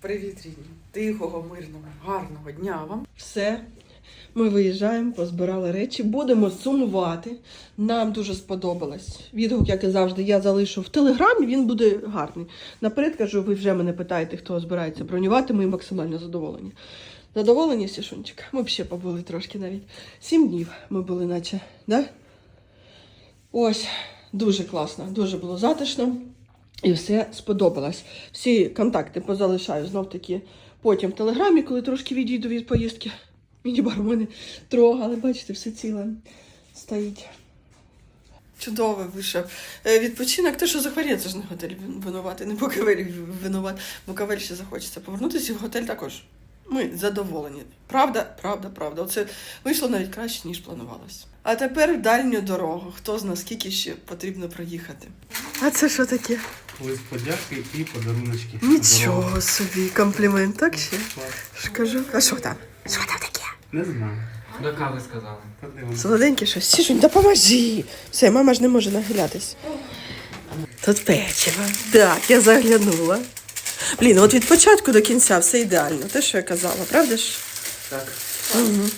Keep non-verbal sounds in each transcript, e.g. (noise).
Привіт, рідні. Тихого, мирного, гарного дня вам. Все. Ми виїжджаємо, позбирали речі, будемо сумувати. Нам дуже сподобалось. Відгук, як і завжди, я залишу в телеграмі, він буде гарний. Наперед кажу, ви вже мене питаєте, хто збирається бронювати, ми максимально задоволені. Задоволені, Сішунчик? Ми б ще побули трошки навіть. Сім днів ми були, наче, да? Ось, дуже класно, дуже було затишно. І все сподобалось. Всі контакти позалишаю знов таки потім в телеграмі, коли трошки відійду від поїздки. Мінібар мене трогали, бачите, все ціле стоїть. Чудово вийшов. Е, Відпочинок, те, що захворіє, це ж не готель винувати, не Буковель винуват. Буковель ще захочеться повернутися в готель також. Ми задоволені. Правда, правда, правда. Оце вийшло навіть краще, ніж планувалось. А тепер в дальню дорогу. Хто зна скільки ще потрібно проїхати. А це що таке? Лист подяки і подаруночки. Нічого собі, комплімент, так ще? Клас. Ж кажу. А що там? Що там таке? Не знаю. До кави сказали. Солоденьке щось. Сішунь, допоможи. Все, мама ж не може нахилятись. Тут печиво. Так, я заглянула. Блін, от від початку до кінця все ідеально. Те, що я казала, правда ж? Так. Угу.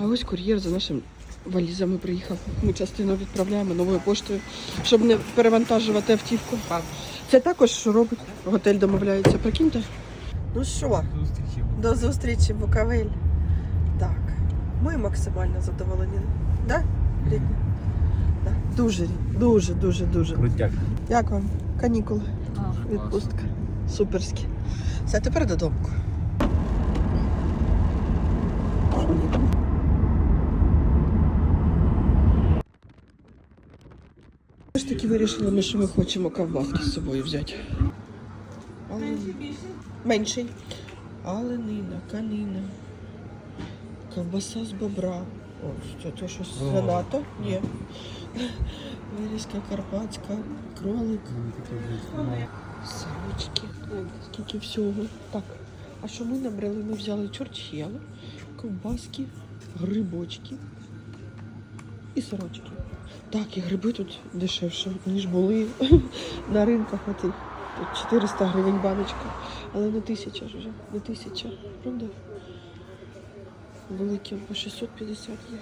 А ось кур'єр за нашими валізами приїхав. Ми частину відправляємо новою поштою, щоб не перевантажувати автівку. Це також що робить. Готель домовляється. Прикиньте. Ну що, Зустрічі. до зустрічі, Буковель. Так, ми максимально задоволені. Да? Рідні? Да. Дуже, дуже, дуже, дуже. Крутяк. Як вам? Канікули, відпустка. Суперські. Все, тепер додому. Ми ж таки вирішили, ми, що ми хочемо ковбаски з собою взяти. Менший. Оленина, канина. Ковбаса з бобра. О, це то щось О. занадто? Ні. Вирізка карпатська, кролик, Скільки всього. Так, а що ми набрали? Ми взяли чорчхелу, ковбаски, грибочки і сирочки. Так, і гриби тут дешевше, ніж були (laughs) на ринках отих. Тут 400 гривень баночка, але не тисяча ж вже, не тисяча, правда? Великі по 650 є.